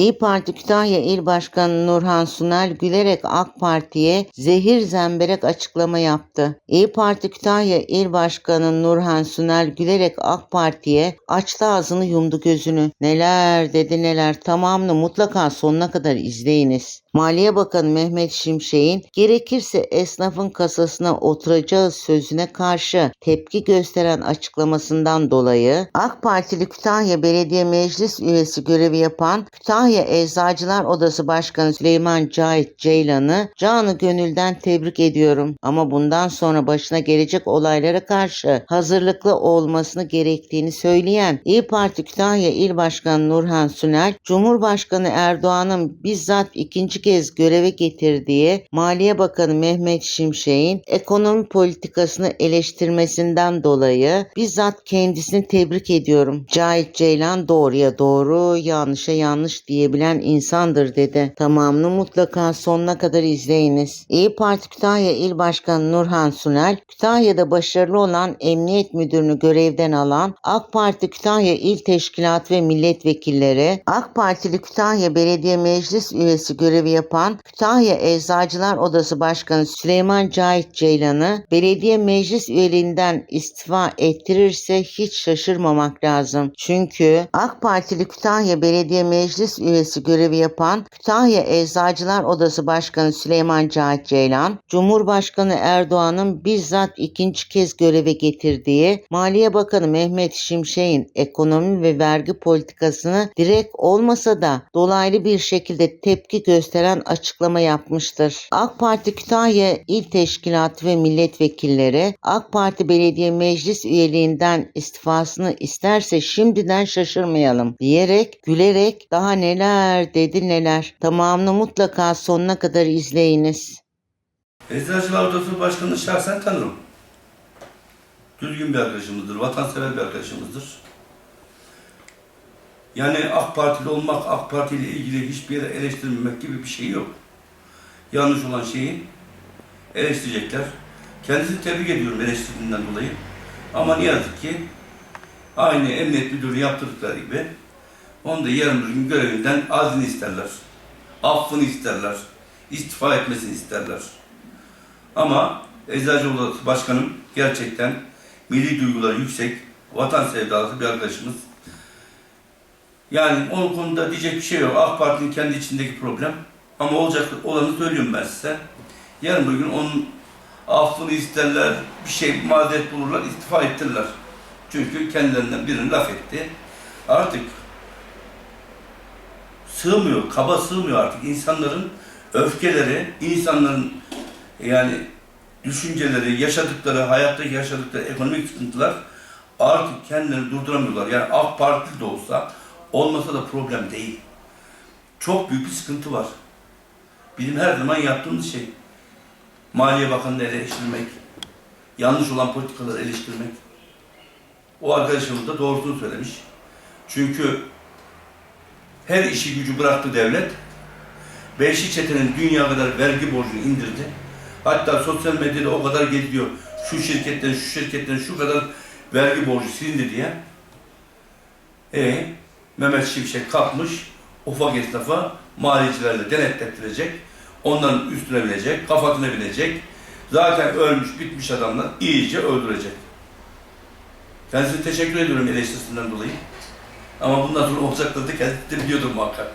İyi Parti Kütahya İl Başkanı Nurhan Sunal gülerek AK Parti'ye zehir zemberek açıklama yaptı. İyi Parti Kütahya İl Başkanı Nurhan Sunal gülerek AK Parti'ye açtı ağzını yumdu gözünü. Neler dedi neler tamamını mutlaka sonuna kadar izleyiniz. Maliye Bakanı Mehmet Şimşek'in gerekirse esnafın kasasına oturacağız sözüne karşı tepki gösteren açıklamasından dolayı AK Partili Kütahya Belediye Meclis üyesi görevi yapan Kütahya Eczacılar Odası Başkanı Süleyman Cahit Ceylan'ı canı gönülden tebrik ediyorum. Ama bundan sonra başına gelecek olaylara karşı hazırlıklı olmasını gerektiğini söyleyen İyi Parti Kütahya İl Başkanı Nurhan Sünel, Cumhurbaşkanı Erdoğan'ın bizzat ikinci kez göreve getirdiği Maliye Bakanı Mehmet Şimşek'in ekonomi politikasını eleştirmesinden dolayı bizzat kendisini tebrik ediyorum. Cahit Ceylan doğruya doğru, yanlışa yanlış diyebilen insandır dedi. Tamamını mutlaka sonuna kadar izleyiniz. İyi Parti Kütahya İl Başkanı Nurhan Sunel, Kütahya'da başarılı olan Emniyet Müdürünü görevden alan AK Parti Kütahya İl Teşkilatı ve milletvekilleri, AK Partili Kütahya Belediye Meclis üyesi görevi yapan Kütahya Eczacılar Odası Başkanı Süleyman Cahit Ceylan'ı belediye meclis üyeliğinden istifa ettirirse hiç şaşırmamak lazım. Çünkü AK Partili Kütahya Belediye Meclis üyesi görevi yapan Kütahya Eczacılar Odası Başkanı Süleyman Cahit Ceylan, Cumhurbaşkanı Erdoğan'ın bizzat ikinci kez göreve getirdiği Maliye Bakanı Mehmet Şimşek'in ekonomi ve vergi politikasını direkt olmasa da dolaylı bir şekilde tepki gösteren açıklama yapmıştır. AK Parti Kütahya İl Teşkilatı ve milletvekilleri AK Parti Belediye Meclis üyeliğinden istifasını isterse şimdiden şaşırmayalım diyerek gülerek daha neler dedi neler. Tamamını mutlaka sonuna kadar izleyiniz. Eczacılar Odası Başkanı'nı şahsen tanırım. Düzgün bir arkadaşımızdır, vatansever bir arkadaşımızdır. Yani AK Partili olmak, AK Parti ile ilgili hiçbir yere eleştirmemek gibi bir şey yok. Yanlış olan şeyi eleştirecekler. Kendisini tebrik ediyorum eleştirdiğinden dolayı. Ama ne yazık ki aynı emniyet müdürü yaptırdıkları gibi onu da yarın bir gün görevinden azini isterler. Affını isterler. istifa etmesini isterler. Ama Eczacı Odası Başkanım gerçekten milli duyguları yüksek, vatan sevdalısı bir arkadaşımız. Yani onun konuda diyecek bir şey yok. AK Parti'nin kendi içindeki problem. Ama olacak olanı söylüyorum ben size. Yarın bir gün onun affını isterler, bir şey mazeret bulurlar, istifa ettirirler. Çünkü kendilerinden birini laf etti. Artık sığmıyor, kaba sığmıyor artık. insanların öfkeleri, insanların yani düşünceleri, yaşadıkları, hayattaki yaşadıkları ekonomik sıkıntılar artık kendilerini durduramıyorlar. Yani AK Partili de olsa olmasa da problem değil. Çok büyük bir sıkıntı var. Bizim her zaman yaptığımız şey Maliye Bakanı'nı eleştirmek, yanlış olan politikaları eleştirmek. O arkadaşımız da doğrusunu söylemiş. Çünkü her işi gücü bıraktı devlet. Beşli çetenin dünya kadar vergi borcunu indirdi. Hatta sosyal medyada o kadar geziyor. Şu şirketten, şu şirketten şu kadar vergi borcu silindi diye. E Mehmet Şimşek kalkmış ufak esnafa maliyecilerle denetlettirecek. Onların üstüne binecek, kafasına binecek. Zaten ölmüş, bitmiş adamlar iyice öldürecek. Kendisine teşekkür ediyorum eleştirisinden dolayı. Ama bundan sonra olacakları da kendisi de biliyordur muhakkak.